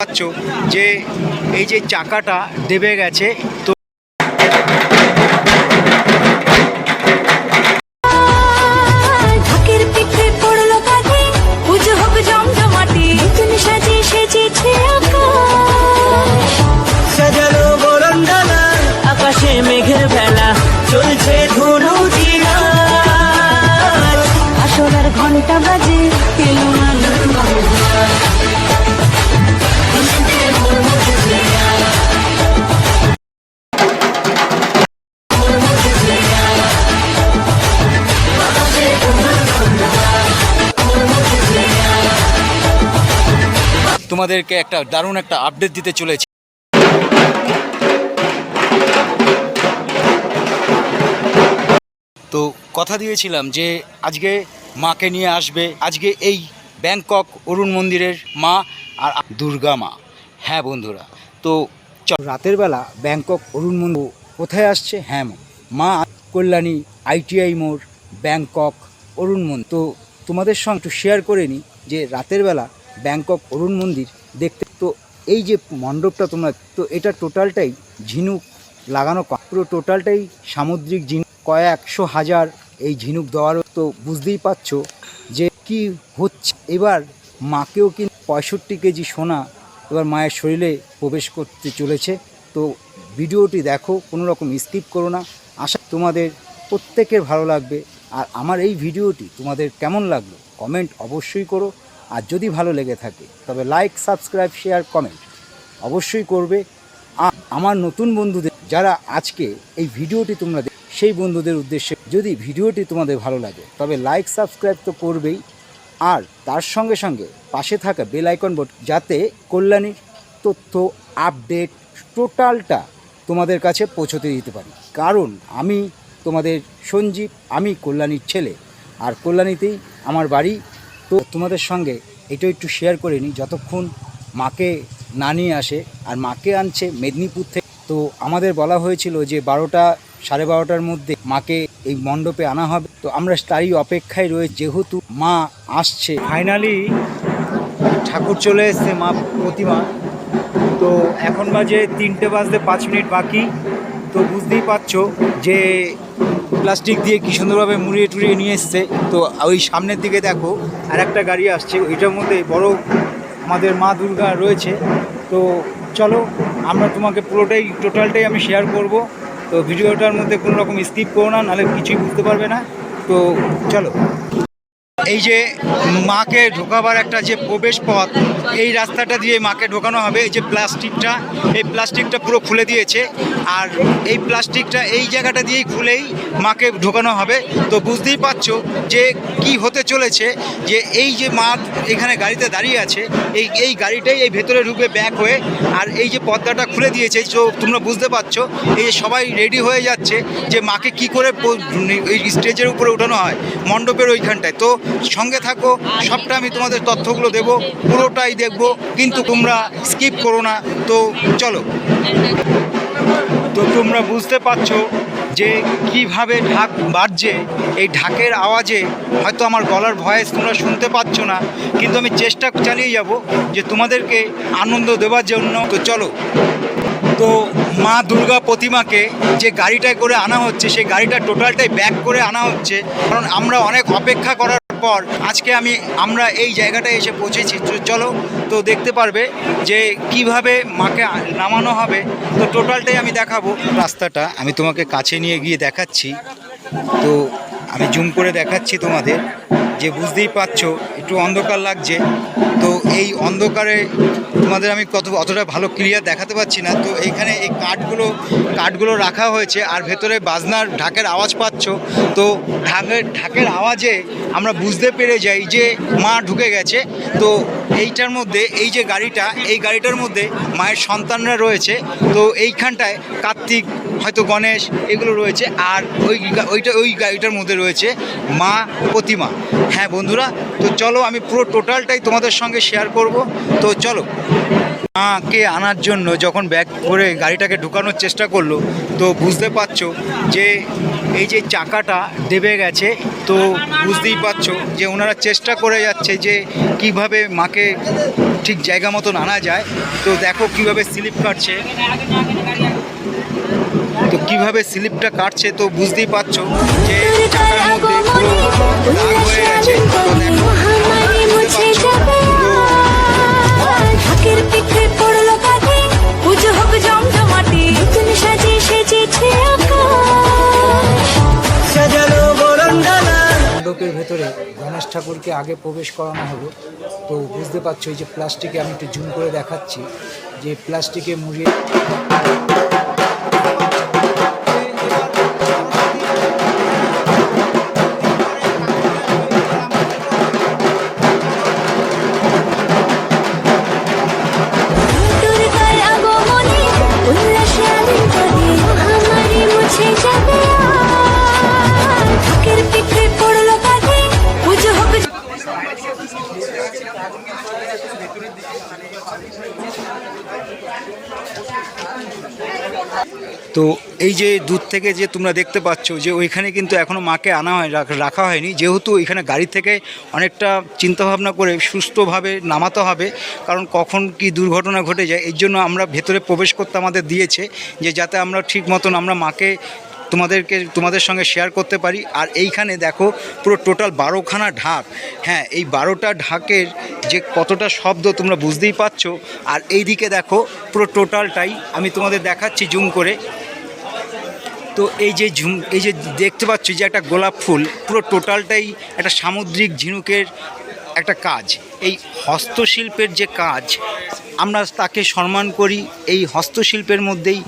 পাচ্ছ যে এই যে চাকাটা দেবে গেছে তো তোমাদেরকে একটা দারুণ একটা আপডেট দিতে চলেছি। তো কথা দিয়েছিলাম যে আজকে মাকে নিয়ে আসবে। আজকে এই ব্যাংকক অরুণ মন্দিরের মা আর দুর্গা মা। হ্যাঁ বন্ধুরা, তো রাতের বেলা ব্যাংকক অরুণ মন্দির কোথায় আসছে? হ্যাঁ মা। মা কল্যাণী আইটিআই মোড়, ব্যাংকক অরুণ মন্দির। তো তোমাদের সঙ্গে একটু শেয়ার করে নিই যে রাতের বেলা ব্যাংকক অরুণ মন্দির দেখতে। তো এই যে মণ্ডপটা তোমরা, তো এটা টোটালটাই ঝিনুক লাগানো পুরো টোটালটাই সামুদ্রিক ঝিনুক। কয়েকশো হাজার এই ঝিনুক দেওয়ারও তো বুঝতেই পারছ যে কি হচ্ছে। এবার মাকেও কিন্তু পঁয়ষট্টি কেজি সোনা এবার মায়ের শরীরে প্রবেশ করতে চলেছে। তো ভিডিওটি দেখো, কোনো রকম স্কিপ করো না। আশা তোমাদের প্রত্যেকের ভালো লাগবে। আর আমার এই ভিডিওটি তোমাদের কেমন লাগল, কমেন্ট অবশ্যই করো। আর যদি ভালো লেগে থাকে, তবে লাইক সাবস্ক্রাইব শেয়ার কমেন্ট অবশ্যই করবে। আমার নতুন বন্ধুদের, যারা আজকে এই ভিডিওটি তোমরা সেই বন্ধুদের উদ্দেশ্যে যদি ভিডিওটি তোমাদের ভালো লাগে, তবে লাইক সাবস্ক্রাইব তো করবেই। আর তার সঙ্গে সঙ্গে পাশে থাকা বেল আইকন বোট যাতে কল্যাণীর তথ্য আপডেট টোটালটা তোমাদের কাছে পৌঁছতে দিতে পারি। কারণ আমি তোমাদের সঞ্জীব, আমি কল্যাণীর ছেলে। আর কল্যাণীতেই আমার বাড়ি তো তোমাদের সঙ্গে এটা একটু শেয়ার করে নিই। যতক্ষণ মাকে না নিয়ে আসে, আর মাকে আনছে মেদিনীপুর থেকে, তো আমাদের বলা হয়েছিল যে বারোটা, সাড়ে বারোটার মধ্যে মাকে এই মণ্ডপে আনা হবে। তো আমরা তারই অপেক্ষায় রয়ে যেহেতু মা আসছে। ফাইনালি ঠাকুর চলে এসছে, মা প্রতিমা। তো এখন বাজে তিনটে বাজতে পাঁচ মিনিট বাকি। তো বুঝতেই পারছ যে প্লাস্টিক দিয়ে কি সুন্দরভাবে মুড়িয়ে টুড়িয়ে নিয়ে এসছে। তো ওই সামনের দিকে দেখো আর একটা গাড়ি আসছে, ওইটার মধ্যে বড় আমাদের মা দুর্গা রয়েছে। তো চলো, আমরা তোমাকে পুরোটাই, টোটালটাই আমি শেয়ার করব। তো ভিডিওটার মধ্যে কোনো রকম স্কিপ করো না, নাহলে কিছুই বুঝতে পারবে না। তো চলো। এই যে মাকে ঢোকাবার একটা যে প্রবেশ পথ, এই রাস্তাটা দিয়ে মাকে ঢোকানো হবে। এই যে প্লাস্টিকটা, এই প্লাস্টিকটা পুরো খুলে দিয়েছে। আর এই প্লাস্টিকটা এই জায়গাটা দিয়েই খুলেই মাকে ঢোকানো হবে। তো বুঝতেই পারছ যে কি হতে চলেছে, যে এই যে মা এখানে গাড়িতে দাঁড়িয়ে আছে, এই এই গাড়িটাই এই ভেতরে ঢুকবে ব্যাক হয়ে আর এই যে পর্দাটা খুলে দিয়েছে, তো তোমরা বুঝতে পারছ, এই যে সবাই রেডি হয়ে যাচ্ছে যে মাকে কি করে স্টেজের উপরে উঠানো হয়, মণ্ডপের ওইখানটায়। তো সঙ্গে থাকো, সবটা আমি তোমাদের তথ্যগুলো দেবো, পুরোটাই দেখব, কিন্তু তোমরা স্কিপ করো না, তো চলো। তো তোমরা বুঝতে পারছ যে কীভাবে ঢাক বাজছে, এই ঢাকের আওয়াজে হয়তো আমার গলার ভয়েস তোমরা শুনতে পাচ্ছ না, কিন্তু আমি চেষ্টা চালিয়ে যাব যে তোমাদেরকে আনন্দ দেওয়ার জন্য। তো চলো। তো মা দুর্গা প্রতিমাকে যে গাড়িটায় করে আনা হচ্ছে, সেই গাড়িটা টোটালটাই ব্যাক করে আনা হচ্ছে, কারণ আমরা অনেক অপেক্ষা করার পর আজকে আমি, আমরা এই জায়গাটায় এসে পৌঁছেছি। চলো তো দেখতে পারবে যে কীভাবে মাকে নামানো হবে। তো টোটালটাই আমি দেখাবো। রাস্তাটা আমি তোমাকে কাছে নিয়ে গিয়ে দেখাচ্ছি। তো আমি জুম করে দেখাচ্ছি তোমাদের। যে বুঝতেই পারছ, একটু অন্ধকার লাগছে। তো এই অন্ধকারে তোমাদের আমি কত অতটা ভালো ক্লিয়ার দেখাতে পারছি না। তো এইখানে এই কাঠগুলো কাঠগুলো রাখা হয়েছে আর ভেতরে বাজনার ঢাকের আওয়াজ পাচ্ছ। তো ঢাকের ঢাকের আওয়াজে আমরা বুঝতে পেরে যাই যে মা ঢুকে গেছে। তো এইটার মধ্যে, এই যে গাড়িটা, এই গাড়িটার মধ্যে মায়ের সন্তানরা রয়েছে। তো এইখানটায় কার্তিক, হয়তো গণেশ এগুলো রয়েছে আর ওই ওইটা, ওই গাড়িটার মধ্যে রয়েছে মা, প্রতিমা। হ্যাঁ বন্ধুরা, তো চলো আমি পুরো টোটালটাই তোমাদের সঙ্গে শেয়ার করব। তো চলো। মাকে আনার জন্য যখন ব্যাগ করে গাড়িটাকে ঢুকানোর চেষ্টা করল, তো বুঝতে পারছ যে এই যে চাকাটা দেবে গেছে, তো বুঝতেই পারছ যে ওনারা চেষ্টা করে যাচ্ছে যে কীভাবে মাকে ঠিক জায়গা মতন আনা যায়। তো দেখো কীভাবে স্লিপ কাটছে। তো কীভাবে স্লিপটা কাটছে, তো বুঝতেই পারছ যে চাকার মধ্যে হয়ে গেছে। তো দেখো ঠাকুরকে আগে প্রবেশ করানো হলো। তো বুঝতে পারছ এই যে প্লাস্টিকে আমি একটু জুম করে দেখাচ্ছি। যে প্লাস্টিকে মুড়িয়ে তো এই যে দূর থেকে যে তোমরা দেখতে পাচ্ছ যে ওইখানে কিন্তু এখনও মাকে আনা হয়, রাখ- হয়নি। যেহেতু এখানে গাড়ি থেকে অনেকটা চিন্তাভাবনা করে সুস্থভাবে নামাতে হবে, কারণ কখন কি দুর্ঘটনা ঘটে যায়, এর জন্য আমরা ভেতরে প্রবেশ করতে আমাদের দিয়েছে যে যাতে আমরা ঠিক মতন আমরা মাকে তোমাদেরকে, তোমাদের সঙ্গে শেয়ার করতে পারি। আর এইখানে দেখো, পুরো টোটাল বারোখানা ঢাক। হ্যাঁ এই বারোটা ঢাকের যে কতটা শব্দ তোমরা বুঝতেই পারছ। আর এই দিকে দেখো, পুরো টোটালটাই আমি তোমাদের দেখাচ্ছি জুম করে। তো এই যে ঝুম এই যে দেখতে পাচ্ছ যে একটা গোলাপ ফুল, পুরো টোটালটাই একটা সামুদ্রিক ঝিনুকের একটা কাজ। এই হস্তশিল্পের যে কাজ, আমরা তাকে সম্মান করি। এই হস্তশিল্পের মধ্যেই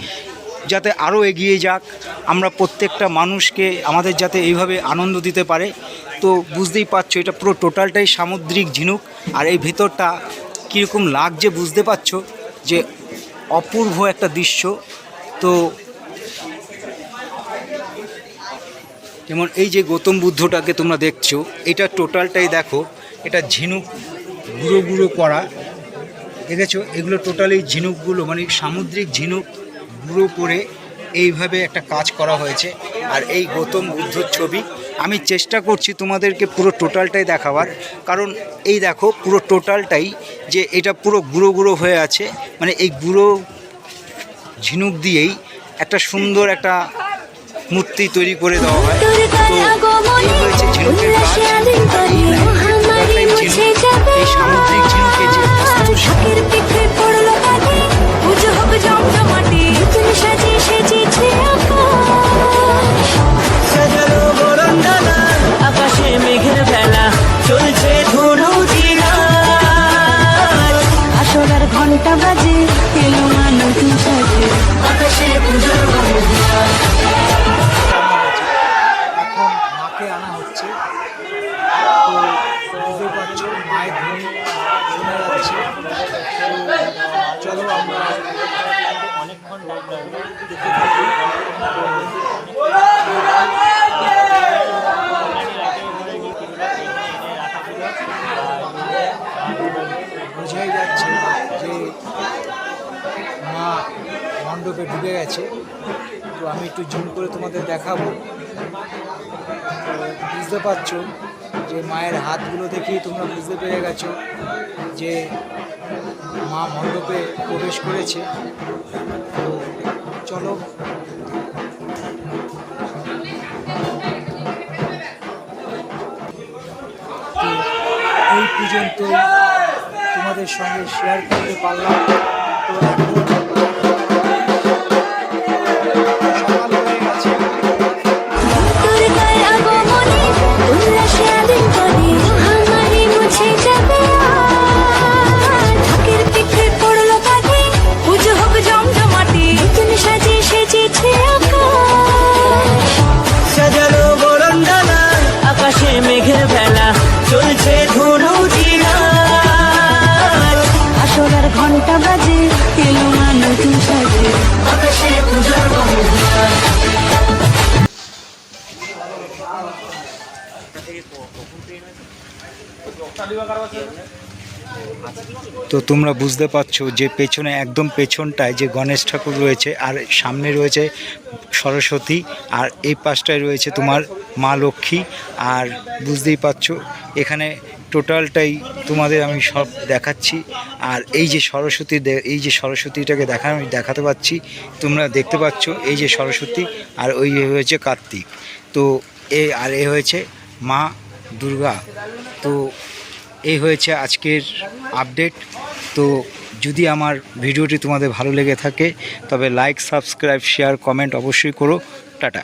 যাতে আরও এগিয়ে যাক। আমরা প্রত্যেকটা মানুষকে আমাদের যাতে এইভাবে আনন্দ দিতে পারে। তো বুঝতেই পারছ, এটা পুরো টোটালটাই সামুদ্রিক ঝিনুক। আর এই ভেতরটা কীরকম লাগছে বুঝতে পারছ যে অপূর্ব একটা দৃশ্য। তো যেমন এই যে গৌতম বুদ্ধটাকে তোমরা দেখছ, এটা টোটালটাই দেখো, এটা ঝিনুক গুঁড়ো গুঁড়ো করা। দেখেছ, এগুলো টোটালি ঝিনুকগুলো মানে সামুদ্রিক ঝিনুক গুঁড়ো করে এইভাবে একটা কাজ করা হয়েছে। আর এই গৌতম বুদ্ধর ছবি আমি চেষ্টা করছি তোমাদেরকে পুরো টোটালটাই দেখাবার। কারণ এই দেখো পুরো টোটালটাই যে এটা পুরো গুঁড়ো গুঁড়ো হয়ে আছে। মানে এই গুঁড়ো ঝিনুক দিয়েই একটা সুন্দর একটা মূর্তি তৈরি করে দেওয়া হয়। তো এই হয়েছে ঝিনুকের কাজ। এই টোটালটাই ঝিনুক এই সামুদ্রিক ঝিনুকে যে মণ্ডপে ঢুকে গেছে। তো আমি একটু জুম করে তোমাদের দেখাবো। বুঝতে পারছ যে মায়ের হাতগুলো দেখেই তোমরা বুঝতে পেরে গেছো যে মা মণ্ডপে প্রবেশ করেছে। তো চলো। এই পর্যন্ত তোমাদের সঙ্গে শেয়ার করতে পারলাম। তো তো তোমরা বুঝতে পারছ যে পেছনে, একদম পেছনটায় যে গণেশ ঠাকুর রয়েছে আর সামনে রয়েছে সরস্বতী আর এই পাশটায় রয়েছে তোমার মা লক্ষ্মী। আর বুঝতেই পারছ, এখানে টোটালটাই তোমাদের আমি সব দেখাচ্ছি। আর এই যে সরস্বতী এই যে সরস্বতীটাকে দেখা, আমি দেখাতে পাচ্ছি, তোমরা দেখতে পাচ্ছ এই যে সরস্বতী আর ওই হয়েছে কার্তিক। তো এ, আর এ হয়েছে মা দুর্গা। তো এই হয়েছে আজকের আপডেট। তো যদি আমার ভিডিওটি তোমাদের ভালো লেগে থাকে, তবে লাইক সাবস্ক্রাইব শেয়ার কমেন্ট অবশ্যই করো। টাটা।